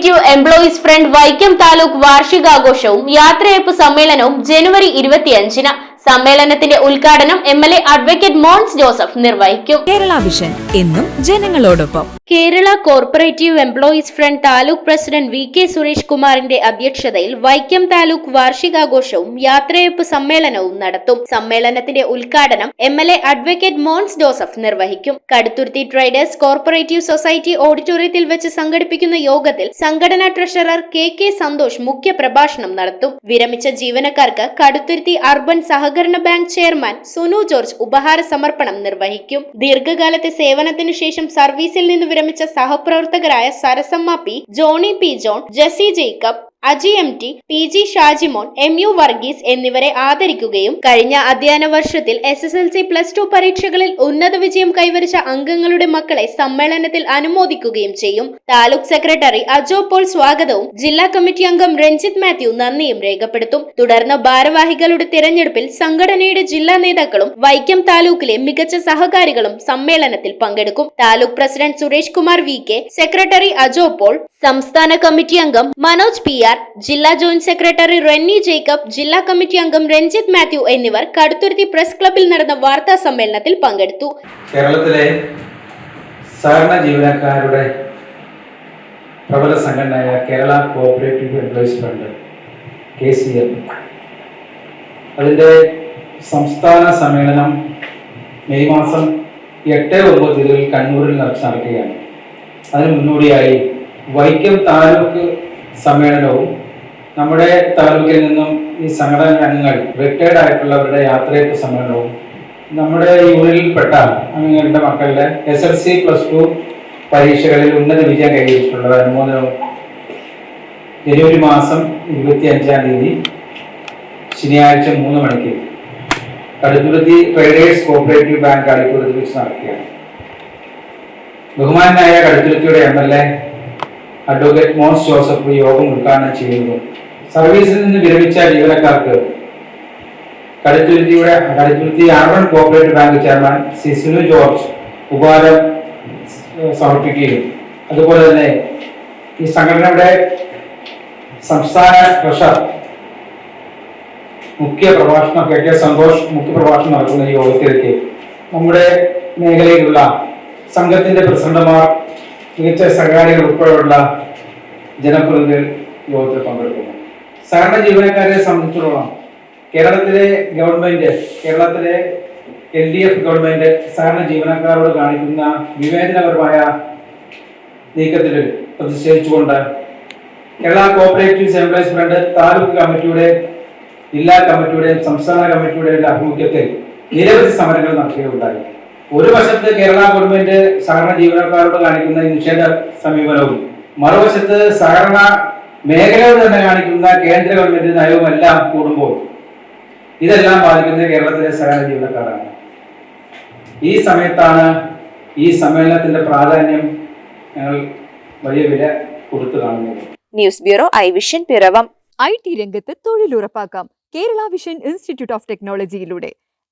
Cooperative employees front Vaikom taluk വാർഷികാഘോഷവും യാത്രയയപ്പ് സമ്മേളനവും ജനുവരി ഇരുപത്തിയഞ്ചിന് സമ്മേളനത്തിന്റെ ഉദ്ഘാടനം M L A advocate Mons Joseph നിർവഹിക്കും. കേരള വിഷൻ എന്നും ജനങ്ങളോടൊപ്പം. Kerala cooperative employees front taluk president V K Suresh കുമാറിന്റെ അധ്യക്ഷതയിൽ വൈക്കം താലൂക്ക് വാർഷികാഘോഷവും യാത്രയപ്പ് സമ്മേളനവും നടത്തും. സമ്മേളനത്തിന്റെ ഉദ്ഘാടനം M L A advocate Mons Joseph നിർവഹിക്കും. കടുത്തുരുത്തി ട്രേഡേഴ്സ് കോർപ്പറേറ്റീവ് സൊസൈറ്റി ഓഡിറ്റോറിയത്തിൽ വെച്ച് സംഘടിപ്പിക്കുന്ന യോഗത്തിൽ സംഘടനാ ട്രഷറർ കെ കെ സന്തോഷ് മുഖ്യ പ്രഭാഷണം നടത്തും. വിരമിച്ച ജീവനക്കാർക്ക് കടുത്തുരുത്തി അർബൻ സഹകരണ ബാങ്ക് ചെയർമാൻ സുനു ജോർജ് ഉപഹാര സമർപ്പണം നിർവഹിക്കും. ദീർഘകാലത്തെ സേവനത്തിനു ശേഷം സർവീസിൽ നിന്ന് വിരമിച്ച സഹപ്രവർത്തകരായ Sarasamma P Johnny P John Jessy Jacob Aji M T P G Shajimon M U Varghese എന്നിവരെ ആദരിക്കുകയും കഴിഞ്ഞ അധ്യയന വർഷത്തിൽ S S L C plus two പരീക്ഷകളിൽ ഉന്നത വിജയം കൈവരിച്ച അംഗങ്ങളുടെ മക്കളെ സമ്മേളനത്തിൽ അനുമോദിക്കുകയും ചെയ്യും. താലൂക്ക് സെക്രട്ടറി അജോ പോൾ സ്വാഗതവും ജില്ലാ കമ്മിറ്റി അംഗം രഞ്ജിത് മാത്യു നന്ദിയും രേഖപ്പെടുത്തും. തുടർന്ന് ഭാരവാഹികളുടെ തിരഞ്ഞെടുപ്പിൽ സംഘടനയുടെ ജില്ലാ നേതാക്കളും വൈക്കം താലൂക്കിലെ മികച്ച സഹകാരികളും സമ്മേളനത്തിൽ പങ്കെടുക്കും. Taluk president Suresh Kumar V K secretary Ajo Paul സംസ്ഥാന കമ്മിറ്റി അംഗം മനോജ് പി ആർ ജില്ലാ ജോയിന്റ് സെക്രട്ടറി റെന്നി ജേക്കബ് ജില്ലാ കമ്മിറ്റി അംഗം രഞ്ജിത് മാത്യു എന്നിവർ കടുത്തുരുത്തി പ്രസ് ക്ലബിൽ നടന്ന വാർത്താ സമ്മേളനത്തിൽ പങ്കെടുത്തു. കേരളത്തിലെ സഹകരണ ജീവനക്കാരുടെ പ്രബല സംഘടനയായ Kerala cooperative employees fund K C M. അതിന്റെ സംസ്ഥാന സമ്മേളനം മെയ് മാസം എട്ട് ഒമ്പത് തീയതികളിൽ കണ്ണൂരിൽ നട- നടക്കുകയാണ്. അതിന് മുന്നോടിയായി വൈക്കം താലൂക്ക് സമ്മേളനവും നമ്മുടെ താലൂക്കിൽ നിന്നും ഈ സംഘടന അംഗങ്ങൾ റിട്ടയർഡ് ആയിട്ടുള്ളവരുടെ യാത്രയപ്പ് സമ്മേളനവും നമ്മുടെ യൂണിയനിൽപ്പെട്ട അംഗങ്ങളുടെ മക്കളുടെ S L C plus two പരീക്ഷകളിൽ ഉന്നത വിജയം കൈവരിച്ചിട്ടുള്ള അനുമോദനവും ജനുവരി മാസം ഇരുപത്തി അഞ്ചാം തീയതി ശനിയാഴ്ച മൂന്ന് മണിക്ക് കടുത്തുരുത്തി ട്രേഡേഴ്സ് കോപ്പറേറ്റീവ് ബാങ്ക് അടിക്കുറത്തിൽ വെച്ച് നടക്കുകയാണ്. ബഹുമാനായ കടുത്തുരുത്തിയുടെ M L A advocate Mons Joseph യോഗം ഉദ്ഘാടനം ചെയ്യുന്നു. സർവീസിൽ നിന്ന് വിരമിച്ച ജീവനക്കാർക്ക് കടുത്തുരുത്തിയുടെ Kaduthuruthy urban cooperative bank chairman C Sunu George ഉപഹാരം സമർപ്പിക്കുകയും. അതുപോലെ തന്നെ ഈ സംഘടനയുടെ സംസ്ഥാന ട്രഷർ മുഖ്യ പ്രഭാഷണം കെ കെ സന്തോഷ് മുഖ്യ പ്രഭാഷണം നടത്തുന്ന ഈ യോഗത്തിലേക്ക് നമ്മുടെ മേഖലയിലുള്ള സംഘത്തിന്റെ പ്രസിഡന്റുമാർ മികച്ച സഹകാരികൾ ഉൾപ്പെടെയുള്ള ജനപ്രതിനിധികൾ യോഗത്തിൽ പങ്കെടുക്കുന്നു. സഹകരണ ജീവനക്കാരെ സംബന്ധിച്ചിടത്തോളം കേരളത്തിലെ ഗവൺമെന്റ് കേരളത്തിലെ എൽ ഡി എഫ് ഗവൺമെന്റ് സഹകരണ ജീവനക്കാരോട് കാണിക്കുന്ന വിവേചനപരമായ നീക്കത്തിൽ പ്രതിഷേധിച്ചുകൊണ്ട് Kerala cooperative employees front taluk കമ്മിറ്റിയുടെ ജില്ലാ കമ്മിറ്റിയുടെയും സംസ്ഥാന കമ്മിറ്റിയുടെയും ആഭിമുഖ്യത്തിൽ നിരവധി സമരങ്ങൾ നടത്തുകയുണ്ടായി ഒരു വശത്ത് കേരള ഗവൺമെന്റ് സഹകരണ ജീവനക്കാരോട് കാണിക്കുന്ന നിഷേധ സമീപനവും മറുവശത്ത് സഹകരണ മേഖലയോട് തന്നെ കാണിക്കുന്ന കേന്ദ്ര ഗവൺമെന്റ് നയവും എല്ലാം കൂടുമ്പോൾ ഇതെല്ലാം ബാധിക്കുന്നത് കേരളത്തിലെ സഹകരണ ജീവനക്കാരാണ്. ഈ സമയത്താണ് ഈ സമ്മേളനത്തിന്റെ പ്രാധാന്യം ഞങ്ങൾ വലിയ വില കൊടുത്തു കാണുന്നത്. News bureau I vision Piravom. I T രംഗത്ത് തൊഴിലുറപ്പാക്കാം. Kerala vision institute of ടെക്നോളജിയിലൂടെ.